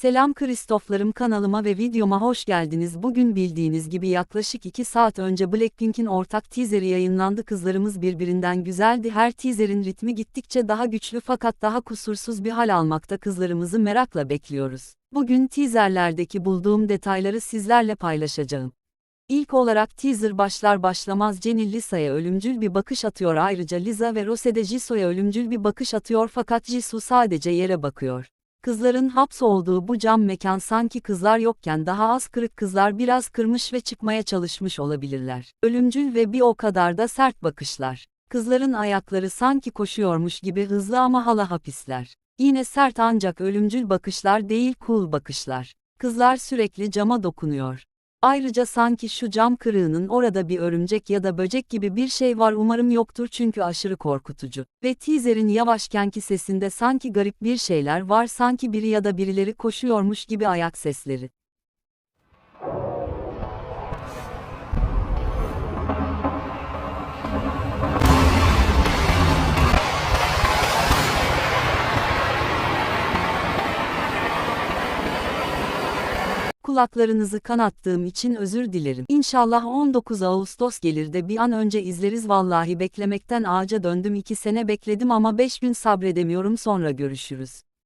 Selam Kristoflarım kanalıma ve videoma hoş geldiniz. Bugün bildiğiniz gibi yaklaşık 2 saat önce Blackpink'in ortak teaserı yayınlandı. Kızlarımız birbirinden güzeldi. Her teaserin ritmi gittikçe daha güçlü fakat daha kusursuz bir hal almakta. Kızlarımızı merakla bekliyoruz. Bugün teaserlerdeki bulduğum detayları sizlerle paylaşacağım. İlk olarak teaser başlar başlamaz Jenny Lisa'ya ölümcül bir bakış atıyor ayrıca Lisa ve Rose de Jisoo'ya ölümcül bir bakış atıyor fakat Jisoo sadece yere bakıyor. Kızların hapsolduğu bu cam mekan sanki kızlar yokken daha az kırık kızlar biraz kırmış ve çıkmaya çalışmış olabilirler. Ölümcül ve bir o kadar da sert bakışlar. Kızların ayakları sanki koşuyormuş gibi hızlı ama hala hapisler. Yine sert ancak ölümcül bakışlar değil cool bakışlar. Kızlar sürekli cama dokunuyor. Ayrıca sanki şu cam kırığının orada bir örümcek ya da böcek gibi bir şey var umarım yoktur çünkü aşırı korkutucu. Ve teaser'in yavaşkenki sesinde sanki garip bir şeyler var sanki biri ya da birileri koşuyormuş gibi ayak sesleri. Kulaklarınızı kanattığım için özür dilerim. İnşallah 19 Ağustos gelir de bir an önce izleriz vallahi beklemekten ağaca döndüm 2 sene bekledim ama 5 gün sabredemiyorum sonra görüşürüz.